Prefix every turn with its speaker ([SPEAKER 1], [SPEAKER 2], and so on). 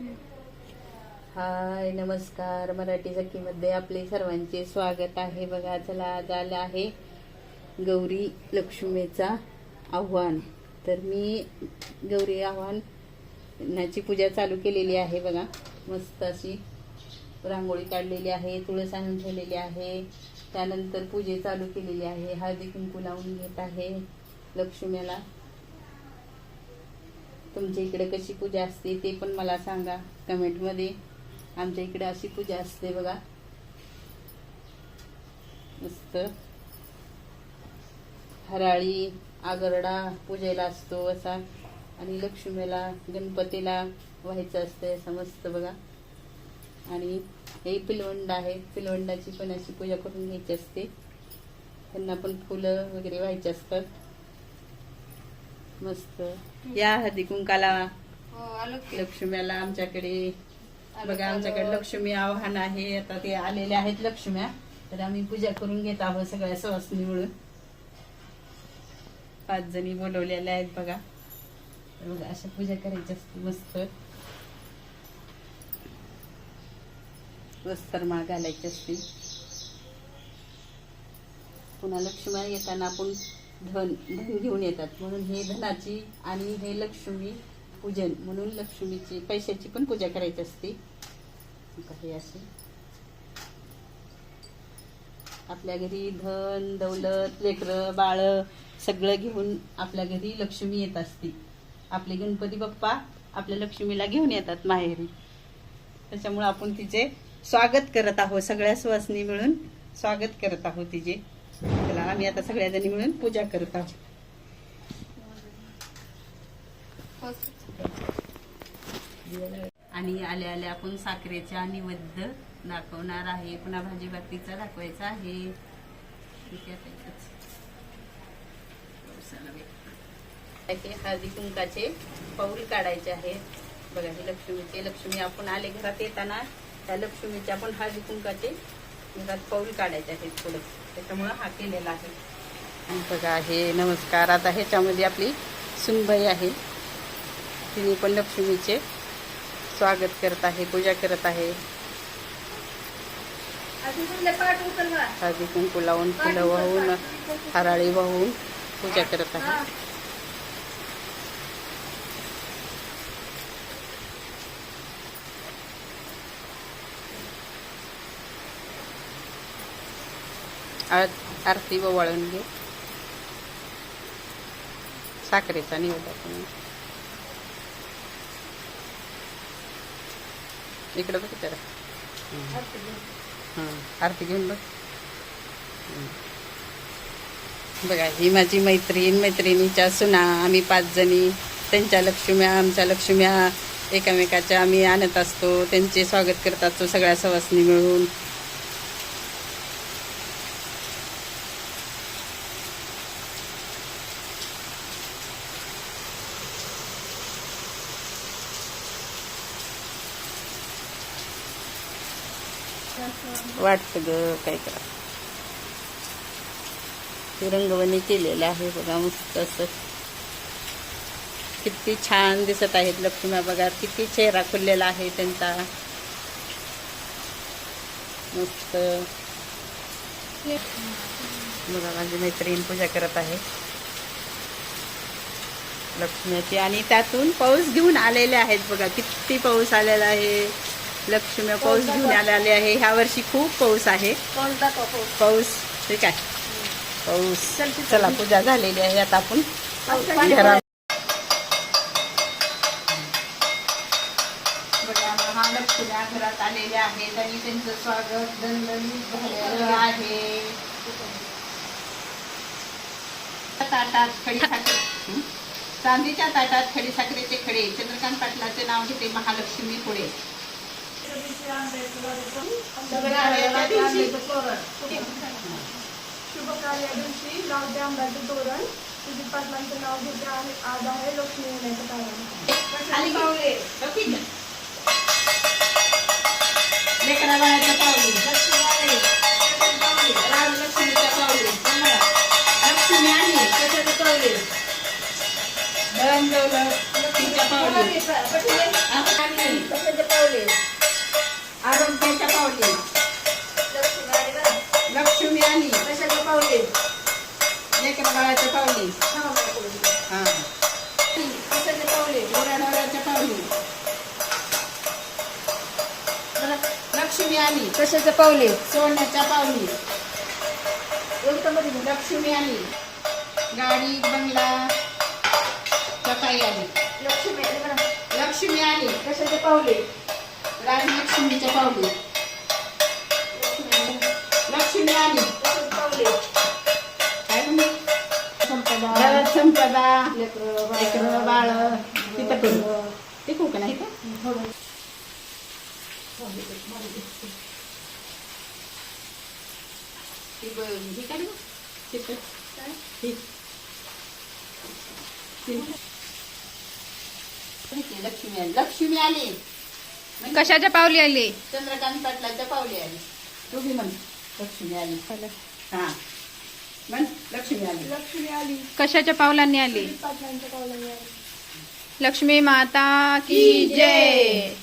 [SPEAKER 1] हाय नमस्कार. मराठी सखीमध्ये आपले सर्वांचे स्वागत आहे. बघा चला आज आलं आहे गौरी लक्ष्मीचा आव्हान. तर मी गौरी आव्हानाची पूजा चालू केलेली आहे बघा. मस्त अशी रांगोळी काढलेली आहे तुळस आणून ठेवलेली आहे. त्यानंतर पूजे चालू केलेली आहे. हळदी कुंकू लावून घेत आहे लक्ष्मीला. तुमच्या इकडे कशी पूजा असते ते पण मला सांगा कमेंटमध्ये. आमच्या इकडे अशी पूजा असते बघा. मस्त. हराळी आगरडा पूजेला असतो असा. आणि लक्ष्मीला गणपतीला व्हायचं असतं असं मस्त बघा. आणि हे पिलवंड आहे. पिलवंडाची पण अशी पूजा करून घ्यायची असते. त्यांना पण फुलं वगैरे व्हायचे असतात. मस्त. या हळदी कुंकाला. लक्ष्म्याला आमच्याकडे. बघा आमच्याकडे लक्ष्मी आव्हान आहे. आता ते आलेले आहेत लक्ष्म्या. तर आम्ही पूजा करून घेत आहोत सगळ्या सवासनी मिळून. पाच जणी बोलवलेल्या आहेत बघा. बघा अशा पूजा करायची असते मस्त. वस्त्रमाळ घालायची असते पुन्हा लक्ष्मी येताना आपण धन धन घेऊन येतात. म्हणून हे धनाची आणि हे लक्ष्मी पूजन म्हणून लक्ष्मीची पैशाची पण पूजा करायची असते. काही असे. आपल्या घरी धन दौलत लेकरं बाळ सगळं घेऊन आपल्या घरी लक्ष्मी येत असते. आपले गणपती बाप्पा आपल्या लक्ष्मीला घेऊन येतात माहेरी. त्याच्यामुळे आपण तिचे स्वागत करत आहोत सगळ्या सुवासनी मिळून स्वागत करत आहोत तिचे. आम्ही आता सगळ्याजणी मिळून पूजा करत आहोत. आणि आल्या आल्या आपण साखरेच्या निवद्द दाखवणार आहे. पुन्हा भाजी भाकरीचा दाखवायचा आहे. आहे, हळदी कुंकाचे पाऊल काढायचे आहेत बघा हे लक्ष्मीचे लक्ष्मी आपण आले घरात येताना त्या लक्ष्मीचे आपण हळदी कुंकाचे घरात पाऊल काढायचे आहेत थोडं त्याच्यामुळं हा केलेला आहे. आणि बघा हे नमस्कार आता ह्याच्यामध्ये आपली सुनबाई आहे. तिने पण लक्ष्मीचे स्वागत करत आहे पूजा करत आहे. हळदी कुंकू लावून फुलं वाहून हराळी वाहून पूजा करत आहे. आर- आरती वळून घे साखरेचा निवडा तुम्ही इकडं बघ त्याला हं, आरती घेऊन बघ. बघा ही माझी मैत्रीण मैत्रिणीच्या सुना आम्ही पाच जणी. त्यांच्या लक्ष्म्या आमच्या लक्ष्म्या. एकामेकाच्या आम्ही आणत असतो. त्यांचे स्वागत करत असतो सगळ्या सवासनी मिळून. वाटतं ग काय करा. ते रंगवणी केलेलं आहे बघा मस्त असं. किती छान दिसत आहेत लक्ष्मी बघा किती चेहरा खुललेला आहे त्यांचा. मस्त. बघा माझी मैत्रीण पूजा करत आहे. लक्ष्मीची. आणि त्यातून पाऊस घेऊन आलेले आहेत बघा किती पाऊस आलेला आहे. लक्ष्मी पाऊस घेऊन आलेले आहे. ह्या वर्षी खूप पाऊस आहे. पाऊस ठीक आहे. पाऊस. चला पूजा झालेली आहे आता आपण. घरा बघा, महालक्ष्म्या घरात आलेल्या आहेत आणि त्यांचं स्वागत दणदणीत झालेलं आहे. ताटात खडी साखर? चांदीच्या ताटात खडी साखरेचे खडे. चंद्रकांत पाटलाचे नाव घेते महालक्ष्मी पुढे.
[SPEAKER 2] शुभ कार्या दिवशी लावते आंब्याचं तोरण तुझी पाटलांचं नाव घेते आहे आज आहे लक्ष्मी येण्याचं कारण
[SPEAKER 1] पावले. लेकरा बाळाच्या पावली. राजलक्ष्मीच्या पावली. तुम्हाला लक्ष्मी आली कशाचं पावली धन दौलत लक्ष्मीच्या पावली. आरोग्याच्या पावले. लक्ष्मी आणि
[SPEAKER 3] कशाच्या पावले?
[SPEAKER 1] लेकरा बाळाच्या पावली.
[SPEAKER 3] हां. कशाच्या पावली?
[SPEAKER 1] नवऱ्या पावली. लक्ष्मी आली
[SPEAKER 3] कशाच्या पावले?
[SPEAKER 1] सोन्याच्या पावली. लक्ष्मी आणि गाडी बंगला सकाळी आली.
[SPEAKER 3] लक्ष्मी
[SPEAKER 1] लक्ष्मी आली
[SPEAKER 3] कशाचे पावले?
[SPEAKER 1] राजलक्ष्मीच्या पावले लक्ष्मी आली
[SPEAKER 3] पावले
[SPEAKER 1] काय
[SPEAKER 3] संपदा
[SPEAKER 1] संपदा
[SPEAKER 3] बाळ.
[SPEAKER 1] तिथं करू ते का नाही का ती लक्ष्मी आली लक्ष्मी आली
[SPEAKER 3] कशाच्या पावली आली?
[SPEAKER 1] चंद्रकांत पाटलाच्या पावली आली. तू बी म्हण लक्ष्मी आली. हा. म्हण लक्ष्मी आली.
[SPEAKER 2] लक्ष्मी आली.
[SPEAKER 3] कशाच्या पावलांनी आली?
[SPEAKER 2] पाटलांच्या पावलांनी आली.
[SPEAKER 3] लक्ष्मी माता की जय.